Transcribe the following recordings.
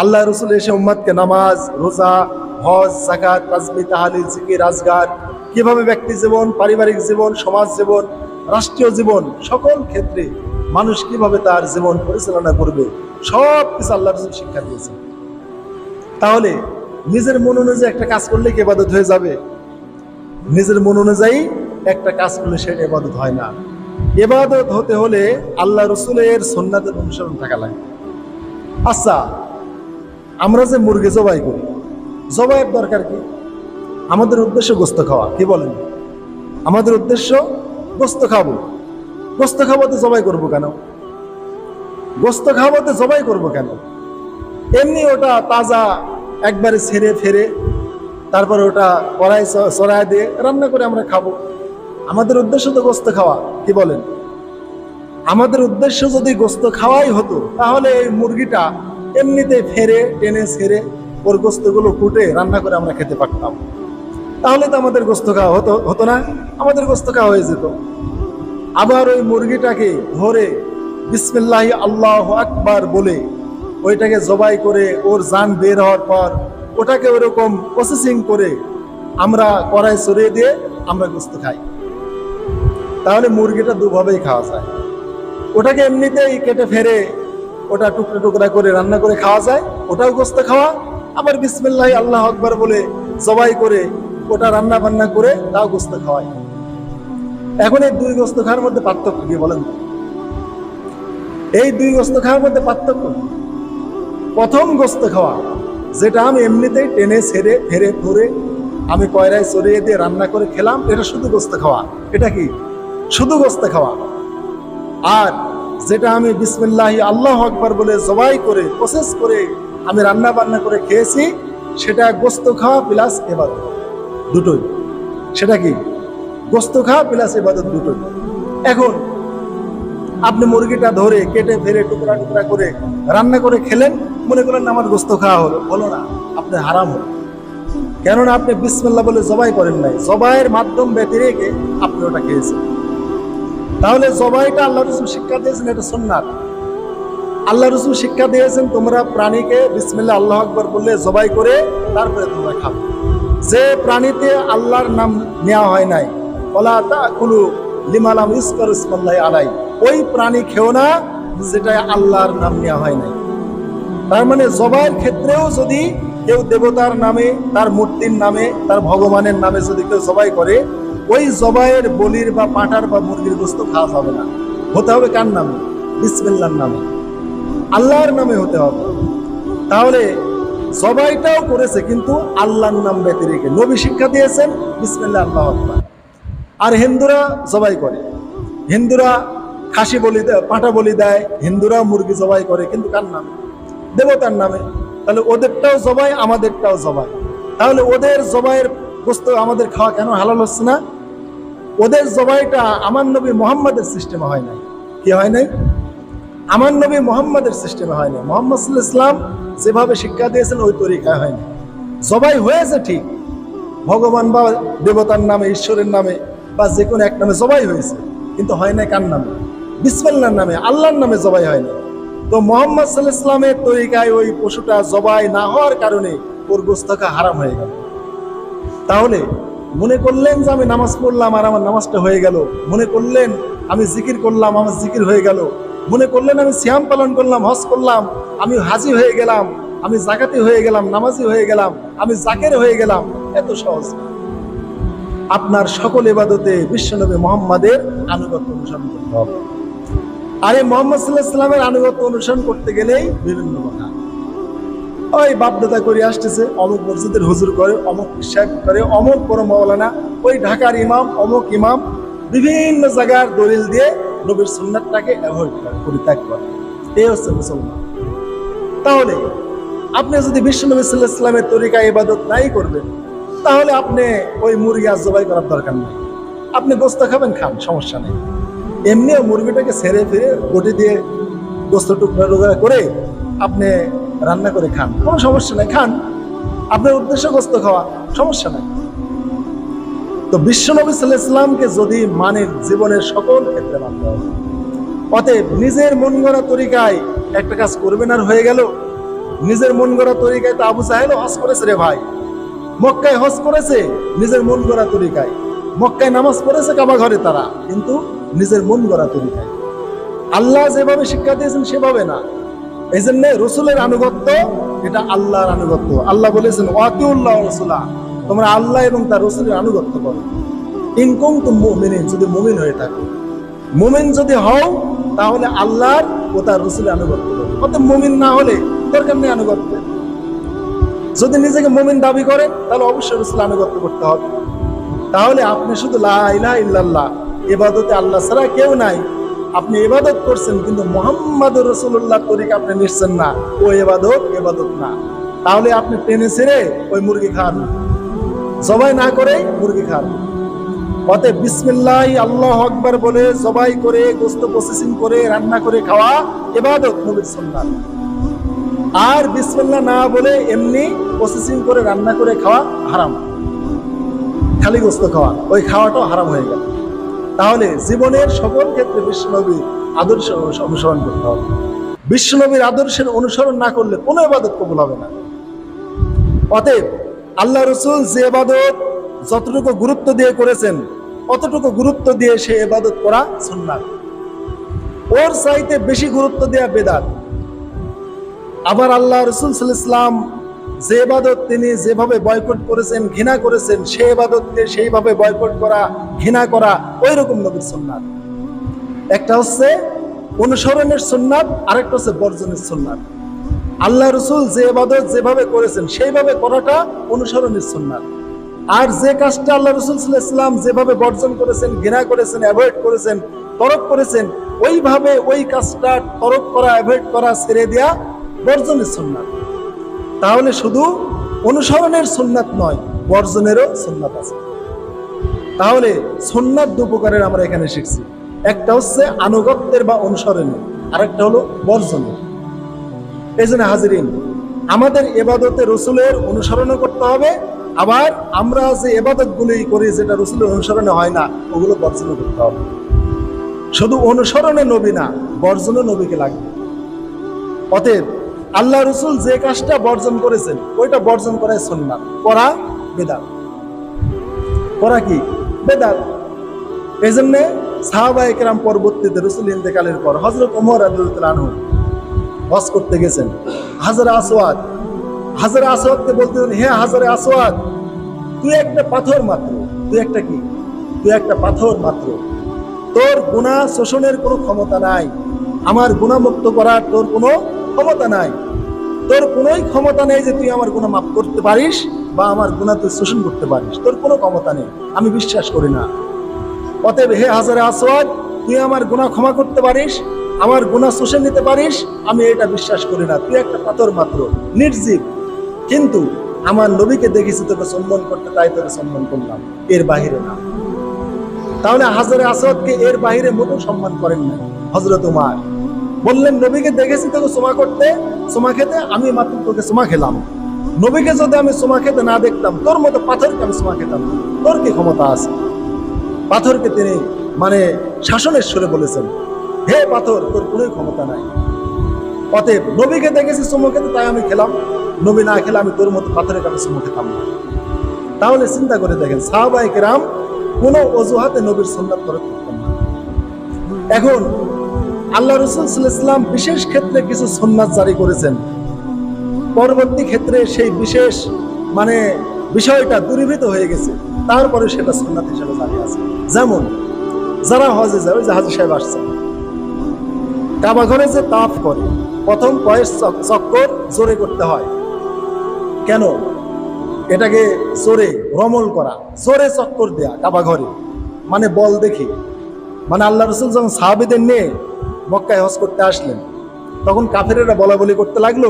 আল্লাহ রসুল এসে উম্মাদকে নামাজ, রোজা, হজ জাকাত তাজমি তাহালিল, জিকির, আজগার, কীভাবে ব্যক্তি জীবন, পারিবারিক জীবন, সমাজ জীবন, রাষ্ট্রীয় জীবন, সকল ক্ষেত্রে মানুষ কীভাবে তার জীবন পরিচালনা করবে, সব কিছু আল্লাহ রসুল শিক্ষা দিয়েছে তাহলে নিজের মন অনুযায়ী একটা কাজ করলে কি এবাদত হয়ে যাবে? নিজের মন অনুযায়ী একটা কাজ করলে সেটা এবাদত হয় না। এবাদত হতে হলে আল্লাহ রসুলের সন্ন্যাদের অনুসরণ থাকা লাগে। আচ্ছা আমরা যে মুরগি জবাই করি, জবাইয়ের দরকার কি? আমাদের উদ্দেশ্য গোস্ত খাওয়া, কি বলেন? আমাদের উদ্দেশ্য গোস্ত খাব। গোস্ত খাবোতে জবাই করব কেন? গোস্ত খাবোতে জবাই করব কেন? এমনি ওটা তাজা একবারে ছেড়ে ফেরে, তারপর ওটা কড়াই চড়াই দিয়ে রান্না করে আমরা খাব। আমাদের উদ্দেশ্য তো গোস্ত খাওয়া, কি বলেন? আমাদের উদ্দেশ্য যদি গোস্ত খাওয়াই হতো, তাহলে এই মুরগিটা এমনিতে ফেরে, টেনে ছেড়ে ওর গোস্তগুলো কুটে রান্না করে আমরা খেতে পারতাম। তাহলে তো আমাদের গোস্ত খাওয়া হতো হতো না? আমাদের গোস্ত খাওয়া হয়ে যেত। আবার ওই মুরগিটাকে ধরে বিসমিল্লাহ আল্লাহ আকবার বলে ওইটাকে জবাই করে ওর জান বের হওয়ার পর ওটাকে ওরকম প্রসেসিং করে আমরা কড়াই সরিয়ে দিয়ে আমরা গোস্ত খাই। তাহলে মুরগিটা দুভাবেই খাওয়া যায়। ওটাকে এমনিতেই কেটে ফেরে ওটা টুকরা টুকরা করে রান্না করে খাওয়া যায়, ওটাও গোস্ত খাওয়া। আবার বিসমিল্লাহ আল্লাহ আকবার বলে জবাই করে ওটা রান্না বান্না করে তাও গোস্ত খাওয়ায়। এখন এই দুই গোস্ত খাওয়ার মধ্যে পার্থক্য কি বলেন এই দুই গোস্ত খাওয়ার মধ্যে পার্থক্য প্রথম গোস্ত খাওয়া, যেটা আমি এমনিতেই টেনে ছেড়ে, ফেরে ধরে আমি কয়রায় চড়িয়ে দিয়ে রান্না করে খেলাম, এটা শুধু গোস্ত খাওয়া। এটা কি? শুধু গোস্ত খাওয়া। আর যেটা আমি বিসমিল্লাহি আল্লাহ আকবার বলে জবাই করে প্রসেস করে আমি রান্না বান্না করে খেয়েছি, সেটা গোস্ত খাওয়া প্লাস এবার দুটোই। সেটা কি? গোস্ত খাওয়া প্লাস এবাদত দুটোই। এখন, আপনি মুরগিটা ধরে কেটে ফেরে টুকরা টুকরা করে রান্না করে খেলেন, মনে করলেন আমার গোস্ত খাওয়া হলো। বলো না, আপনি হারাম হলো কেননা আপনি বিসমিল্লা বলে জবাই করেন নাই। জবাইয়ের মাধ্যম ব্যতি রেখে আপনি ওটা খেয়েছেন। তাহলে জবাইটা আল্লাহ রসুল শিক্ষা দিয়েছেন, এটা সুন্নাত। আল্লাহ রসুল শিক্ষা দিয়েছেন, তোমরা প্রাণীকে বিসমিল্লা আল্লাহ আকবর বললে জবাই করে তারপরে তোমরা খাও। যে প্রাণীতে আল্লাহর নাম নেওয়া হয় নাই, ওলা তা কুলু লিমালাম ইস্কর ইসমাল্লাহ আলাই, ওই প্রাণী খেও না যেটা আল্লাহর নাম নেওয়া হয় নাই। তার মানে জবাইয়ের ক্ষেত্রেও যদি কেউ দেবতার নামে, তার মূর্তির নামে, তার ভগবানের নামে যদি কেউ জবাই করে ওই জবাইয়ের বলির বা পাটার বা মুরগির গোস্ত খাওয়া যাবে না। হতে হবে কার নামে? বিসমিল্লার নামে। আল্লাহর নামে হতে হবে। তাহলে জবাইটাও করেছে কিন্তু আল্লাহর নাম ব্যতি রেখে। নবী শিক্ষা দিয়েছেন বিসমিল্লা আল্লাহ আর হিন্দুরা জবাই করে। হিন্দুরা খাসি বলি দেয় পাঁটা বলি দেয় হিন্দুরা মুরগি জবাই করে, কিন্তু কার নামে? দেবতার নামে। তাহলে ওদেরটাও জবাই, আমাদেরটাও জবাই। তাহলে ওদের জবাইয়ের গোস্ত আমাদের খাওয়া কেন হালাল হচ্ছে না? ওদের জবাইটা আমার নবী মোহাম্মদের সিস্টেমে হয় নাই। কি হয় নাই? আমার নবী মোহাম্মদের সিস্টেমে হয় নাই। মোহাম্মদ ইসলাম যেভাবে শিক্ষা দিয়েছেন, ওই তরিকায় হয়নি জবাই হয়েছে ঠিক। ভগবান বা দেবতার নামে, ঈশ্বরের নামে, বা যে কোনো এক নামে জবাই হয়েছে। কিন্তু হয় না কার নামে? বিসমিল্লার নামে, আল্লাহর নামে জবাই হয় না তো মোহাম্মদ সাল্লাহ ইসলামের তরিকায় ওই পশুটা জবাই না হওয়ার কারণে ওর গোস্তকা হারাম হয়ে গেল। তাহলে মনে করলেন যে আমি নামাজ পড়লাম আর আমার নামাজটা হয়ে গেল। মনে করলেন আমি জিকির করলাম, আমার জিকির হয়ে গেল। মনে করলেন আমি সিয়াম পালন করলাম, হজ করলাম, আমি হাজি হয়ে গেলাম, আমি জাকাতি হয়ে গেলাম, নামাজি হয়ে গেলাম, আমি জাকের হয়ে গেলাম। এত সহজ। আপনার সকল এবাদতে বিশ্বনবী মোহাম্মদের আনুগত্য অনুসরণ করতে হবে। আরে মোহাম্মদ সাল্লাহ ইসলামের আনুগত্য অনুসরণ করতে গেলেই বিভিন্ন কথা। ওই বাপদাদা করে আসতেছে, অমুক মসজিদের হুজুর করে, অমুক সাহেব করে, অমুক বড় মৌলানা ওই ঢাকার ইমাম, অমুক ইমাম, বিভিন্ন জায়গার দলিল দিয়ে নবীর সুন্নাতটাকে অ্যাভয়েড করে, পরিত্যাগ করে। এই হচ্ছে মুসলমান। তাহলে আপনি যদি বিশ্বনবী সাল্লাহ ইসলামের তরিকা ইবাদত নাই করবেন, তাহলে আপনি ওই মুরগি আর জবাই করার দরকার নেই। আপনি গোস্ত খাবেন, খান, সমস্যা নেই। এমনিও মুরগিটাকে ছেড়ে ফিরে গটি দিয়ে গোস্ত টুকরা টুকরা করে আপনি রান্না করে খান। কোনো সমস্যা নেই, খান। আপনার উদ্দেশ্যগ্রস্ত খাওয়া, সমস্যা নেই। তো বিশ্বনবী সাল্লাহ ইসলামকে যদি মানেন জীবনের সকল ক্ষেত্রে মানতে হবে অতএব নিজের মন গড়া তরিকায় একটা কাজ করবেন আর হয়ে গেল। নিজের মন গড়া তরিকায় তো আবু সাহেল হজ করেছে রে ভাই। মক্কায় হজ করেছে, নিজের মন গড়া তরিকায়। মক্কায় নামাজ পড়েছে কাবা ঘরে তারা, কিন্তু নিজের মন গড়া তরিকায়। আল্লাহ যেভাবে শিক্ষা দিয়েছেন সেভাবে না। এই জন্য রসুলের আনুগত্য, এটা আল্লাহর আনুগত্য। আল্লাহ বলেছেন ওয়াতিউল্লাহ রসুলা তোমরা আল্লাহ এবং তার রসুলের আনুগত্য করো। ইনকুম তো মুমিনিন, যদি মুমিন হয়ে থাকো। মুমিন যদি হও, তাহলে আল্লাহর ও তার রসুলের আনুগত্য করো। অতএব মুমিন না হলে দরকার নেই আনুগত্য? যদি নিজেকে মুমিন দাবি করেন তাহলে অবশ্যই রসুল আনুগত্য করতে হবে। তাহলে আপনি শুধু লা ইলাহা ইল্লাল্লাহ, এবাদতে আল্লাহ ছাড়া কেউ নাই। আপনি এবাদত করছেন, কিন্তু মোহাম্মদ রসুল্লাহ তরিকে আপনি নিচ্ছেন না। ও এবাদত এবাদত না। তাহলে আপনি টেনে ছেড়ে ওই মুরগি খান। জবাই না করে মুরগি খান। অতএব বিসমিল্লাহ, আল্লাহ আকবার বলে জবাই করে, গোস্ত প্রসেসিং করে, রান্না করে খাওয়া এবাদত নবীর সুন্নাত। আর বিসমিল্লাহ না বলে এমনি প্রসেসিং করে, রান্না করে খাওয়া হারাম। খালি গোস্ত খাওয়া, ওই খাওয়াটাও হারাম হয়ে গেল। তাহলে জীবনের সকল ক্ষেত্রে বিশ্বনবীর আদর্শ অনুসরণ করতে হবে। বিশ্বনবীর আদর্শের অনুসরণ না করলে কোনো এবাদত কবুল হবে না। অতএব আল্লাহ রসুল যে এবাদত যতটুকু গুরুত্ব দিয়ে করেছেন, অতটুকু গুরুত্ব দিয়ে সে এবাদত করা সুন্নাত। ওর চাইতে বেশি গুরুত্ব দেয়া বেদাত। আবার আল্লাহ রসুল ইসলাম যে এবাদত তিনি যেভাবে বয়কট করেছেন, ঘৃণা করেছেন সে এবাদতকে সেইভাবে বয়কট করা, ঘৃণা করা ওই রকম নবীর সুন্নাত। একটা হচ্ছে অনুসরণের সুন্নাত, আরেকটা হচ্ছে বর্জনের সুন্নাত। আল্লাহ রসুল যে এবাদত যেভাবে করেছেন, সেইভাবে করাটা অনুসরণের সুন্নাত। আর যে কাজটা আল্লাহ রসুল ইসলাম যেভাবে বর্জন করেছেন, ঘৃণা করেছেন অ্যাভয়েড করেছেন, তরক করেছেন, ওইভাবে ওই কাজটা তরক করা অ্যাভয়েড করা, ছেড়ে দেয়া বর্জনের সুন্নাত। তাহলে শুধু অনুসরণের সুন্নাত নয়, বর্জনেরও সুন্নাত আছে। তাহলে সুন্নাত দু প্রকারের আমরা এখানে শিখছি। একটা হচ্ছে আনুগত্যের বা অনুসরণের, আরেকটা হলো বর্জনের। এই জন্য হাজিরিন, আমাদের এবাদতে রসুলের অনুসরণও করতে হবে, আবার আমরা যে এবাদত গুলি করি যেটা রসুলের অনুসরণে হয় না, ওগুলো বর্জনও করতে হবে। শুধু অনুসরণে নবী না, বর্জনও নবীকে লাগবে। অতএব আল্লাহ রসুল যে কাজটা বর্জন করেছেন, ওইটা বর্জন করাই সন্ন্যাত করা বেদাত। করা কি? বেদাত। এই জন্য সাহাবা একরাম পরবর্তীতে রসুল ইন্তেকালের পর হজরত ওমর আনহু হজ করতে গেছেন। হাজারে আসওয়াদ। হাজারে আসওয়াদকে বলতে হে হাজারে আসওয়াদ, তুই একটা পাথর মাত্র। তুই একটা কি? তুই একটা পাথর মাত্র। তোর গুণা শোষণের কোনো ক্ষমতা নাই। আমার গুণামুক্ত করার তোর কোনো ক্ষমতা নাই। তোর কোনোই ক্ষমতা নেই যে তুই আমার গুণা মাফ করতে পারিস বা আমার গুণা তুই শোষণ করতে পারিস। তোর কোনো ক্ষমতা নেই। আমি বিশ্বাস করি না। অতএব হে হাজারে আসওয়াদ, তুই আমার গুণা ক্ষমা করতে পারিস, আমার গুণা শুষে নিতে পারিস, আমি এটা বিশ্বাস করি না। তুই একটা পাথর মাত্র, নির্জীব। কিন্তু আমার নবীকে দেখেছি তোকে সম্মান করতে, তাই তোকে সম্মান করলাম। এর বাহিরে না। তাহলে হাজারে আসাদকে এর বাহিরে মোটেও সম্মান করেন না হজরত উমার। বললেন, নবীকে দেখেছি তোকে সোমা করতে, সোমা খেতে, আমি মাত্র তোকে সোমা খেলাম। নবীকে যদি আমি সোমা খেতে না দেখতাম, তোর মতো পাথরকে আমি সোমা খেতাম। তোর কি ক্ষমতা আছে? পাথরকে তিনি মানে শাসনের সুরে বলেছেন, হে পাথর, তোর কোনো ক্ষমতা নাই। অতএব নবীকে দেখেছি সুমো খেতে, তাই আমি খেলাম। নবী না খেলে আমি তোর মতো পাথরের আমি সুমো খেতাম না। তাহলে চিন্তা করে দেখেন সাহাবাই কেরাম কোনো অজুহাতে নবীর সন্ন্যাত করে না। এখন আল্লাহ রসুল ইসলাম বিশেষ ক্ষেত্রে কিছু সন্ন্যাত জারি করেছেন। পরবর্তী ক্ষেত্রে সেই বিশেষ মানে বিষয়টা দূরীভূত হয়ে গেছে। তারপরে সেটা সন্ন্যাত হিসেবে জারি আছে। যেমন, যারা হজে যায়, ওই যে সাহেব আসছেন। কাবা ঘরে যে তাফ করে, প্রথম কয়েক চক- চক্কর জোরে করতে হয়। কেন? এটাকে জোরে রমল করা, জোরে চক্কর দেয়া কাবা ঘরে। মানে বল দেখি। মানে আল্লাহ রসুল যখন সাহাবিদের নিয়ে মক্কায় হজ করতে আসলেন। তখন কাফেরেরা বলা বলি করতে লাগল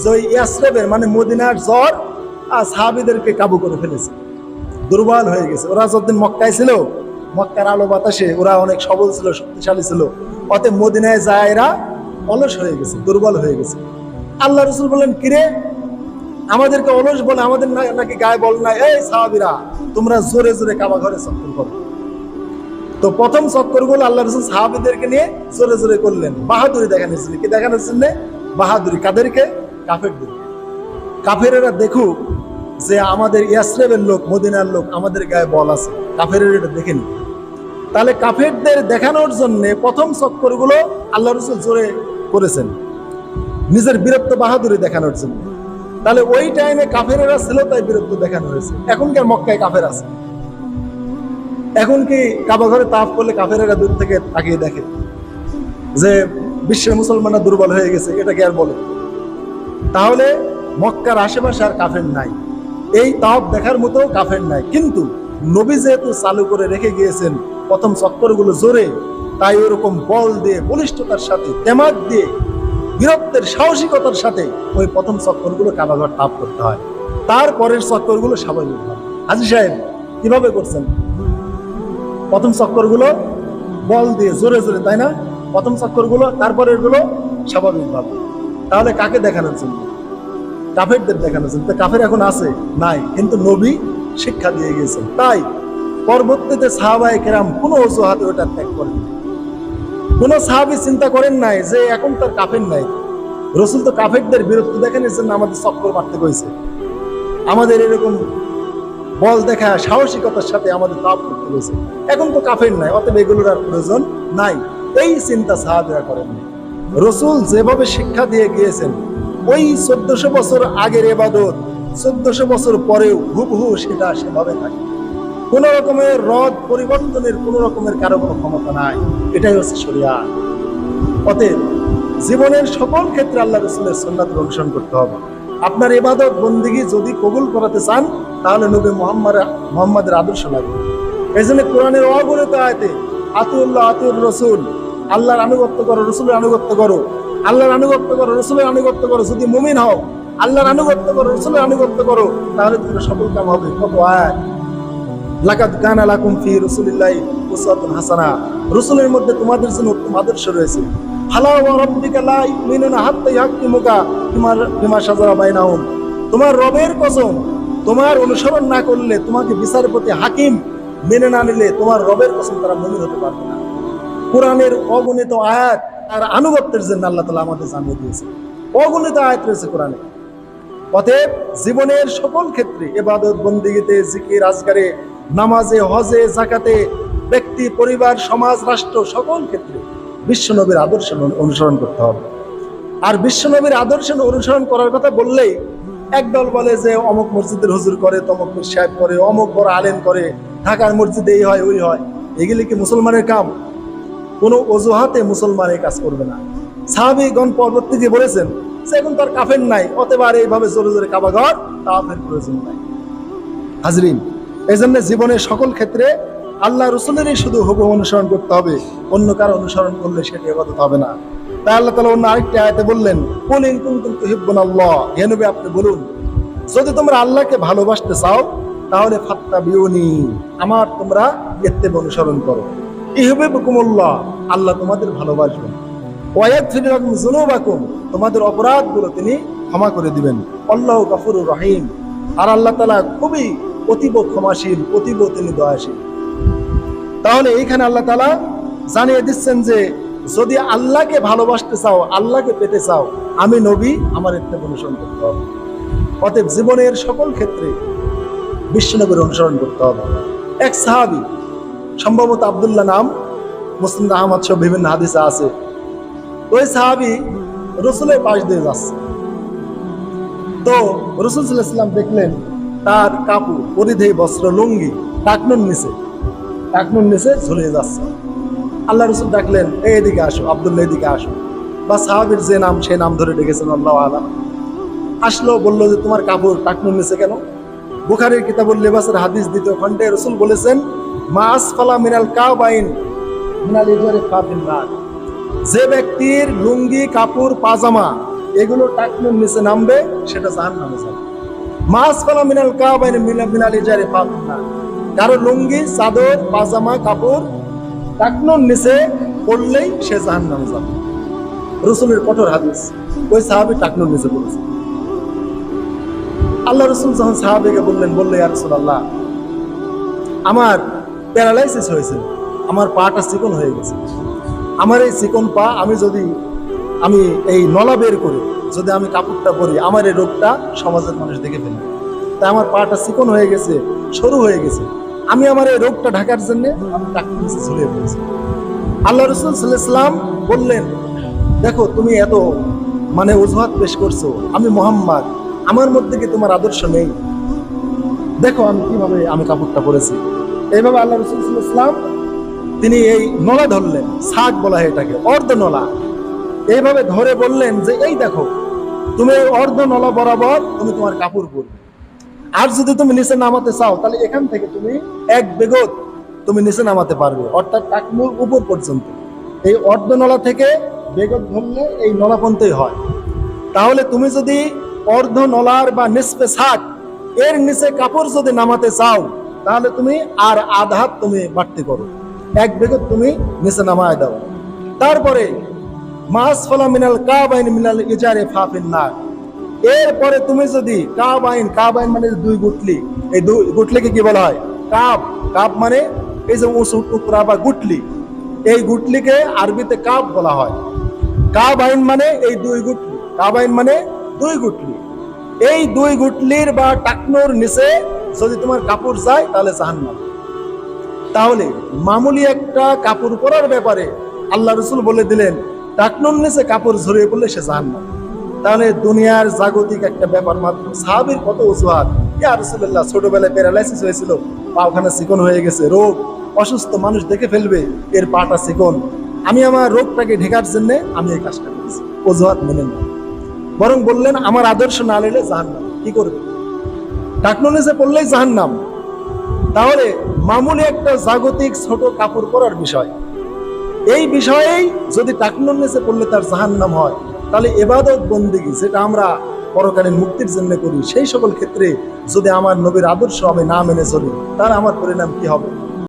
যে ওই ইয়াসরেবের মানে মদিনার জ্বর আর সাহাবিদেরকে কাবু করে ফেলেছে। দুর্বল হয়ে গেছে। ওরা যতদিন মক্কায় ছিল, মক্কার আলো বাতাসে ওরা অনেক সবল ছিল, শক্তিশালী ছিল। অতএব মদিনায় যায় এরা অলস হয়ে গেছে, দুর্বল হয়ে গেছে। আল্লাহ রসুল বললেন, কিরে? আমাদেরকে অলস বলে আমাদের নাকি গায়ে বল না? এই সাহাবিরা, তোমরা জোরে জোরে কাবা ঘরে চক্কর করো তো প্রথম চক্করগুলো আল্লাহ রসুল সাহাবিদেরকে নিয়ে জোরে জোরে করলেন। বাহাদুরি দেখানোর কি দেখানোর জন্য? বাহাদুরি কাদেরকে? কাফেরদের। কাফেরেরা দেখুক যে আমাদের ইয়াসরেবের লোক, মদিনার লোক আমাদের গায়ে বল আছে। কাফেরের এটা দেখেনি তাহলে কাফেরদের দেখানোর জন্য প্রথম চক্করগুলো আল্লাহ রসুল জোরে করেছেন। নিজের বীরত্ব বাহাদুরি দেখানোর জন্য। তাহলে ওই টাইমে কাফেরেরা ছিল, তাই বীরত্ব দেখানো হয়েছে। এখনকার মক্কায় কাফের আছে। এখন কি কাবা ঘরে তাপ করলে কাফেরেরা দূর থেকে তাকিয়ে দেখে? যে বিশ্বের মুসলমানরা দুর্বল হয়ে গেছে এটা কি আর বলে। তাহলে মক্কার আশেপাশে আর কাফের নাই। এই তাপ দেখার মতো কাফের নাই। কিন্তু নবী যেহেতু চালু করে রেখে গিয়েছেন প্রথম চক্করগুলো জোরে, তাই ওরকম বল দিয়ে, বলিষ্ঠতার সাথে, তেমাক দিয়ে, বীরত্বের সাহসিকতার সাথে ওই প্রথম চক্করগুলো কাবাঘর তাপ করতে হয়। তারপরের চক্করগুলো স্বাভাবিক হয়। হাজি সাহেব, কীভাবে করছেন? প্রথম চক্করগুলো বল দিয়ে জোরে জোরে, তাই না? প্রথম চক্করগুলো তারপরেরগুলো স্বাভাবিকভাবে তাহলে কাকে দেখানোর জন্য? কাফেরদের দেখানোর জন্য। তো কাফের এখন আছে? নাই। কিন্তু নবী শিক্ষা দিয়ে গিয়েছেন। তাই পরবর্তীতে সাহাবাই কেরাম কোনো অজুহাতে ওটা ত্যাগ করেন। কোনো সাহাবি চিন্তা করেন নাই যে এখন তার কাফের নাই। রসুল তো কাফেরদের বিরক্তি দেখানোর জন্য আমাদের চক্কর মারতে কইছে। আমাদের এরকম বল দেখা, সাহসিকতার সাথে আমাদের তাপ করতে হয়েছে। এখন তো কাফের নাই, অতএব এগুলোর আর প্রয়োজন নাই। এই চিন্তা সাহাবিরা করেননি রসুল যেভাবে শিক্ষা দিয়ে গিয়েছেন, ওই চোদ্দশো বছর আগের এবাদত, চোদ্দশো বছর পরেও হুবহু সেটা সেভাবে থাকে। কোন রকমের রদ পরিবর্তনের, কোন রকমের কারও কোনো ক্ষমতা নাই। এটাই হচ্ছে শরিয়া। অতএব জীবনের সকল ক্ষেত্রে আল্লাহ রসুলের সন্ন্যাতের অনুসরণ করতে হবে। আপনার এবাদত, বন্দিগি যদি কবুল করাতে চান তাহলে নবী মোহাম্মদ মোহাম্মদের আদর্শ লাগবে। এই জন্য কোরআনের অগণিত আয়তে আতুল্লাহ আতুর রসুল, আল্লাহর আনুগত্য করো, রসুলের আনুগত্য করো। আল্লাহর আনুগত্য করো, রসুলের আনুগত্য করো। যদি মুমিন হও, আল্লাহর আনুগত্য করো, রসুলের আনুগত্য করো, তাহলে তোমার সফল কাম হবে। কত আয় লাকাদ কানা লাকুম ফি হাসানা। রাসূলের মধ্যে তোমাদের জন্য উত্তম আদর্শ রয়েছে। ফালা ওয়া রাব্বিকা লা ইউমিনুনা হাত্তা ইয়াহকিমুকা তোমার বিমা শাজারা বাইনাহুম। তোমার রবের কসম তোমার অনুসরণ না করলে তোমাকে বিচারপতি হাকিম মেনে না নিলে তোমার রবের কসম তারা মুমিন হতে পারবে না। কোরআনের অগণিত আয়াত আর আনুগত্যের জন্য আল্লাহ তাআলা আমাদের জানিয়ে দিয়েছে। অগণিত আয়াত রয়েছে কোরআনে। অতএব জীবনের সকল ক্ষেত্রে এবাদত, বন্দিগিতে, জিকির, আজগারে, নামাজে, হজে জাকাতে ব্যক্তি, পরিবার, সমাজ, রাষ্ট্র, সকল ক্ষেত্রে বিশ্বনবীর আদর্শ অনুসরণ করতে হবে। আর বিশ্বনবীর আদর্শ অনুসরণ করার কথা বললেই একদল বলে যে অমুক মসজিদের হুজুর করে, তমক সাহেব করে, অমুক বড় আলেম করে, ঢাকার মসজিদে এই হয়, ওই হয়। এগুলি কি মুসলমানের কাম? কোনো অজুহাতে মুসলমান এই কাজ করবে না। সাহাবিগণ পরবর্তীকে বলেছেন যে এখন তার কাফের নাই, অতএব আর এইভাবে জোরে জোরে কাবাঘর তাফের প্রয়োজন নাই। হাজরিন এই জন্য জীবনের সকল ক্ষেত্রে আল্লাহ রসুলেরই শুধু হুকুম অনুসরণ করতে হবে। অন্য কারও অনুসরণ করলে সেটি এবাদত হবে না। ইহবিবকুমুল্লাহ আল্লাহ তোমাদের তোমাদের অপরাধগুলো তিনি ক্ষমা করে দিবেন। আল্লাহ গফুরুর রহিম। আর আল্লাহ তালা খুবই অতীব ক্ষমাশীল, অতীব তিনি দয়াশীল। তাহলে এইখানে আল্লাহ তালা জানিয়ে দিচ্ছেন যে যদি আল্লাহকে ভালোবাসতে চাও, আল্লাহকে পেতে চাও, আমি নবী, আমার ইত্তেব অনুসরণ করতে হবে। অতএব জীবনের সকল ক্ষেত্রে বিশ্বনবীর অনুসরণ করতে হবে। এক সাহাবি, সম্ভবত আব্দুল্লাহ নাম, মুসলিম আহমদ সব বিভিন্ন হাদিসে আছে। ওই সাহাবি রসুলের পাশ দিয়ে যাচ্ছে। তো রসুল সাল্লাম দেখলেন, তার কাপড় পরিধেয় বস্ত্র লুঙ্গি টাকনুর নিচে টাকনুর নিচে ঝুলে যাচ্ছে। আল্লাহ রসুল ডাকলেন, এই এদিকে আসো, আবদুল্লাহ এদিকে আসো। বা সাহাবির যে নাম, সেই নাম ধরে ডেকেছেন, আল্লাহ আলাম। আসলো, বলল যে, তোমার কাপড় টাকনুর নিচে কেন? বুখারের কিতাবুল লেবাসের হাদিস দ্বিতীয় খণ্ডে রসুল বলেছেন, মা আসফালা মিনাল কাবাইন যে ব্যক্তির লুঙ্গি, কাপড়, পাজামা, এগুলো টাকনুর নিচে নামবে, সেটা জাহান নামে যাবে। মাস ফালা মিনাল কাবাইন মিনা মিনাল ইজারে কাফিন নার। কারও লুঙ্গি, চাদর, পাজামা, কাপড় টাকনুর নিচে পড়লেই সে জাহান নামে যাবে। রসুলের কঠোর হাদিস, ওই সাহাবি টাকনুর নিচে পড়েছে। আল্লাহ রসুল যখন সাহাবিকে বললেন, বললে, ইয়া রাসূলুল্লাহ, আমার প্যারালাইসিস হয়েছে, আমার পাটা চিকন হয়ে গেছে। আমার এই চিকন পা আমি যদি, আমি এই নলা বের করি, যদি আমি কাপড়টা পরি, আমার এই রোগটা সমাজের মানুষ দেখে ফেলবে। তাই আমার পাটা চিকন হয়ে গেছে, সরু হয়ে গেছে। আমি আমার এই রোগটা ঢাকার জন্য আল্লাহ রসুল বললেন, দেখো, তুমি এত মানে অজুহাত পেশ করছ, আমি মোহাম্মদ, আমার মধ্যে কি তোমার আদর্শ নেই? দেখো, আমি কীভাবে আমি কাপড়টা পরেছি। এইভাবে আল্লাহ রসুল ইসলাম তিনি এই নলা ধরলেন, শাক বলা হয় এটাকে, অর্ধ নলা। এইভাবে ধরে বললেন যে, এই দেখো, তুমি অর্ধ নলা বরাবর তুমি তোমার কাপড় পরবে। আর যদি তুমি নিচে নামাতে চাও, তাহলে এখান থেকে তুমি এক বেগত তুমি নিচে নামাতে পারবে, অর্থাৎ টাকমুর উপর পর্যন্ত। এই অর্ধ নলা থেকে বেগত ধরলে এই নলা পর্যন্তই হয়। তাহলে তুমি যদি অর্ধ নলার বা নিসপে শাক, এর নিচে কাপড় যদি নামাতে চাও, তাহলে তুমি আর আধা তুমি বাড়তি করো। এক বেগত তুমি নিচে নামায় দাও। তারপরে মাস ফলা মিনাল কাবাইন মিনাল ইজারে ফাফিন নাক এরপরে তুমি যদি কাব আইন কাব আইন মানে দুই গুটলি। এই দুই গুটলিকে কি বলা হয়? কাব কাব মানে এই যে উঁচু টুকরা বা গুটলি। এই গুটলিকে আরবিতে কাব বলা হয়। কাব আইন মানে এই দুই গুটলি। কাব আইন মানে দুই গুটলি। এই দুই গুটলির বা টাকনোর নিচে যদি তোমার কাপড় যায়, তাহলে জাহান্নাম। তাহলে মামুলি একটা কাপড় পরার ব্যাপারে আল্লাহ রসুল বলে দিলেন টাকনুন নিচে কাপড় ঝরিয়ে পড়লে সে জাহান্নাম। তাহলে দুনিয়ার জাগতিক একটা ব্যাপার মাত্র। সাহাবির কত অজুহাত। ইয়া রসুল্লাহ ছোটবেলায় প্যারালাইসিস হয়েছিল পা ওখানে চিকন হয়ে গেছে, রোগ, অসুস্থ মানুষ দেখে ফেলবে, এর পাটা চিকন। আমি আমার রোগটাকে ঢেকার জন্য আমি এই কাজটা করেছি, অজুহাত মেনে না বরং বললেন, আমার আদর্শ না নিলে জাহান্নাম, কি করবে? টাকনুন নিচে পড়লেই জাহান্নাম। তাহলে মামুলি একটা জাগতিক ছোট কাপড় পরার বিষয়। এই বিষয়েই যদি টাকনুন পড়লে তার জাহান্নাম হয়। তাহলে এবাদত বন্দিগি যেটা আমরা পরকালীন মুক্তির জন্য করি, সেই সকল ক্ষেত্রে যদি আমার নবীর আদর্শ আমি না মেনে চলি তাহলে আমার পরিণাম কি হবে?